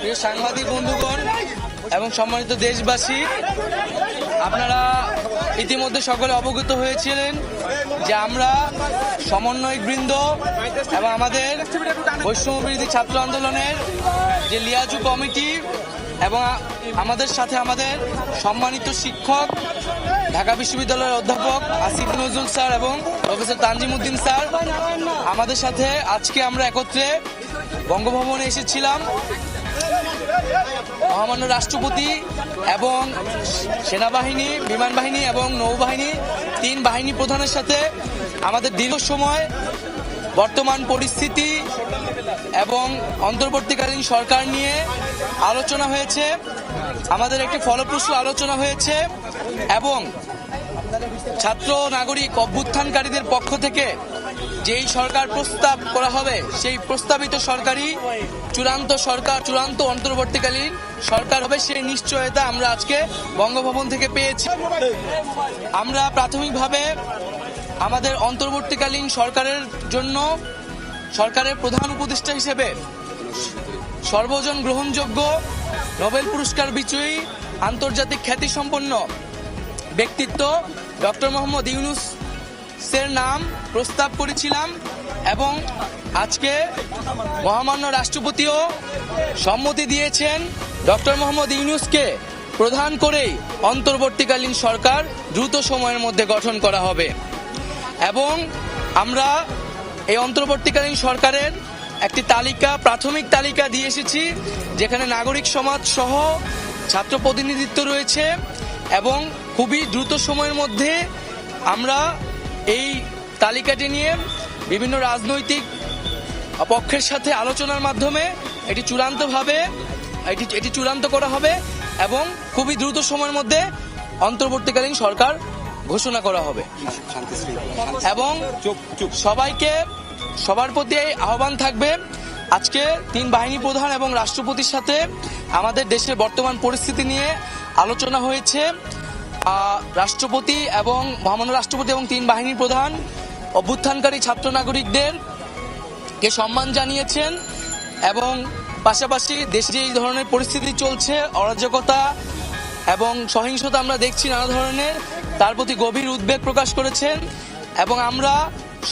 প্রিয় সাংবাদিক বন্ধুগণ এবং সম্মানিত দেশবাসী, আপনারা ইতিমধ্যে সকলে অবগত হয়েছিলেন যে আমরা সমন্বয়ক বৃন্দ এবং আমাদের বৈষম্য বিরোধী ছাত্র আন্দোলনের যে লিয়াজু কমিটি এবং আমাদের সাথে আমাদের সম্মানিত শিক্ষক, ঢাকা বিশ্ববিদ্যালয়ের অধ্যাপক আসিফ নজরুল স্যার এবং প্রফেসর তানজিমুদ্দিন স্যার। আমাদের সাথে আজকে আমরা একত্রে বঙ্গভবনে এসেছিলাম। মহামান্য রাষ্ট্রপতি এবং সেনাবাহিনী, বিমান বাহিনী এবং নৌবাহিনী, তিন বাহিনী প্রধানের সাথে আমাদের দীর্ঘ সময় বর্তমান পরিস্থিতি এবং অন্তর্বর্তীকালীন সরকার নিয়ে আলোচনা হয়েছে, আমাদের একটি ফলপ্রসূ আলোচনা হয়েছে এবং ছাত্র নাগরিক অভ্যুত্থানকারীদের পক্ষ থেকে যেই সরকার প্রস্তাব করা হবে, সেই প্রস্তাবিত সরকারি চূড়ান্ত সরকার, চূড়ান্ত অন্তর্বর্তীকালীন সরকার হবে, সেই নিশ্চয়তা আমরা আজকে বঙ্গভবন থেকে পেয়েছি। আমরা প্রাথমিকভাবে আমাদের অন্তর্বর্তীকালীন সরকারের জন্য সরকারের প্রধান উপদেষ্টা হিসেবে সর্বজন গ্রহণযোগ্য নোবেল পুরস্কার বিজয়ী, আন্তর্জাতিক খ্যাতিসম্পন্ন ব্যক্তিত্ব ডক্টর মোহাম্মদ ইউনুস এর নাম প্রস্তাব করেছিলাম এবং আজকে মহামান্য রাষ্ট্রপতিও সম্মতি দিয়েছেন ডক্টর মোহাম্মদ ইউনুসকে প্রধান করেই অন্তর্বর্তীকালীন সরকার দ্রুত সময়ের মধ্যে গঠন করা হবে। এবং আমরা এই অন্তর্বর্তীকালীন সরকারের একটি তালিকা, প্রাথমিক তালিকা দিয়ে এসেছি, যেখানে নাগরিক সমাজ সহ ছাত্র প্রতিনিধিত্ব রয়েছে এবং খুবই দ্রুত সময়ের মধ্যে আমরা এই তালিকাটি নিয়ে বিভিন্ন রাজনৈতিক পক্ষের সাথে আলোচনার মাধ্যমে এটি চূড়ান্তভাবে, এটি এটি চূড়ান্ত করা হবে এবং খুবই দ্রুত সময়ের মধ্যে অন্তর্বর্তীকালীন সরকার ঘোষণা করা হবে। এবং সবাইকে সবার প্রতি আহ্বান থাকবে, আজকে তিন বাহিনী প্রধান এবং রাষ্ট্রপতির সাথে আমাদের দেশের বর্তমান পরিস্থিতি নিয়ে আলোচনা হয়েছে। রাষ্ট্রপতি এবং মহামান্য রাষ্ট্রপতি এবং তিন বাহিনীর প্রধান, অভ্যুত্থানকারী ছাত্র নাগরিকদের কে সম্মান জানিয়েছেন এবং পাশাপাশি দেশে এই ধরনের পরিস্থিতি চলছে, অরাজকতা এবং সহিংসতা আমরা দেখছি নানা ধরনের, তার প্রতি গভীর উদ্বেগ প্রকাশ করেছেন, এবং আমরা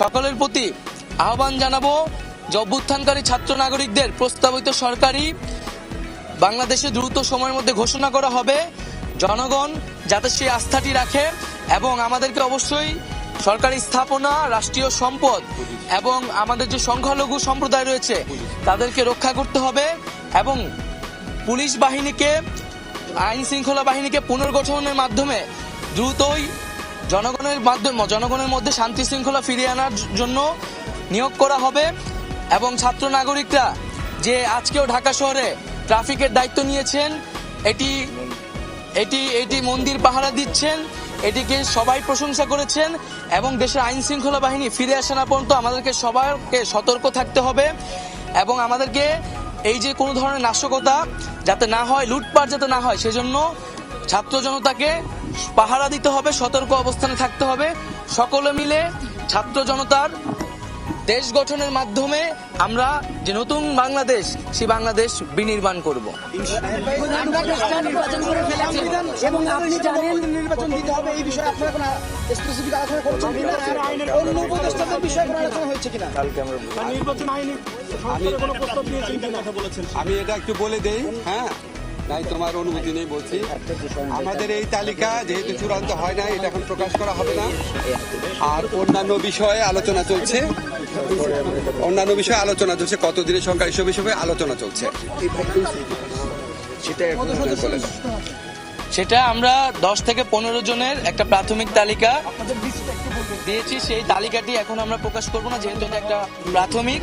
সকলের প্রতি আহ্বান জানাব যে অভ্যুত্থানকারী ছাত্র নাগরিকদের প্রস্তাবিত সরকারি বাংলাদেশে দ্রুত সময়ের মধ্যে ঘোষণা করা হবে। জনগণ যাতে সেই আস্থাটি রাখে এবং আমাদেরকে অবশ্যই সরকারি স্থাপনা, রাষ্ট্রীয় সম্পদ এবং আমাদের যে সংখ্যালঘু সম্প্রদায় রয়েছে, তাদেরকে রক্ষা করতে হবে এবং পুলিশ বাহিনীকে আইন শৃঙ্খলা বাহিনীকে পুনর্গঠনের মাধ্যমে দ্রুতই জনগণের মাধ্যমে, জনগণের মধ্যে শান্তি শৃঙ্খলা ফিরিয়ে আনার জন্য নিয়োগ করা হবে এবং ছাত্র নাগরিকরা যে আজকেও ঢাকা শহরে ট্রাফিকের দায়িত্ব নিয়েছেন, এটি এটি এটি মন্দির পাহারা দিচ্ছেন, এটিকে সবাই প্রশংসা করেছেন এবং দেশের আইন শৃঙ্খলা বাহিনী ফিরে আসে না পর্যন্ত আমাদেরকে সবাইকে সতর্ক থাকতে হবে এবং আমাদেরকে এই যে কোনো ধরনের নাশকতা যাতে না হয়, লুটপাট যাতে না হয়, সেজন্য ছাত্র জনতাকে পাহারা দিতে হবে, সতর্ক অবস্থানে থাকতে হবে। সকলে মিলে ছাত্র জনতার দেশ গঠনের মাধ্যমে আমরা যে নতুন বাংলাদেশ সেই বাংলাদেশ বিনির্মাণ করব। এবং আপনি জানেন নির্বাচন দিতে হবে এই বিষয়ে আপনারা কোনো স্পেসিফিক আলোচনা করছেন কিনা? আর অন্য উপদেষ্টাদের বিষয়ে কোনো আলোচনা হয়েছে কিনা? নির্বাচন আইনি সংস্কারের কোনো প্রস্তাব দিয়েছেন কিনা? কথা বলেছেন আমি এটা একটু বলে দেই হ্যাঁ? নাই তোমার অনুমতি নেই বলছি। আমাদের এই তালিকা যেহেতু চূড়ান্ত হয় না এটা এখন প্রকাশ করা হবে না। আর অন্যান্য বিষয়ে আলোচনা চলছে। অন্যান্য বিষয়ে আলোচনা চলছে। কত দিনের সংখ্যা এসব বিষয়ে আলোচনা চলছে। বলে সেটা আমরা দশ থেকে পনেরো জনের একটা প্রাথমিক তালিকা দিয়েছি। সেই তালিকাটি এখন আমরা প্রকাশ করব না যেহেতু এটা একটা প্রাথমিক।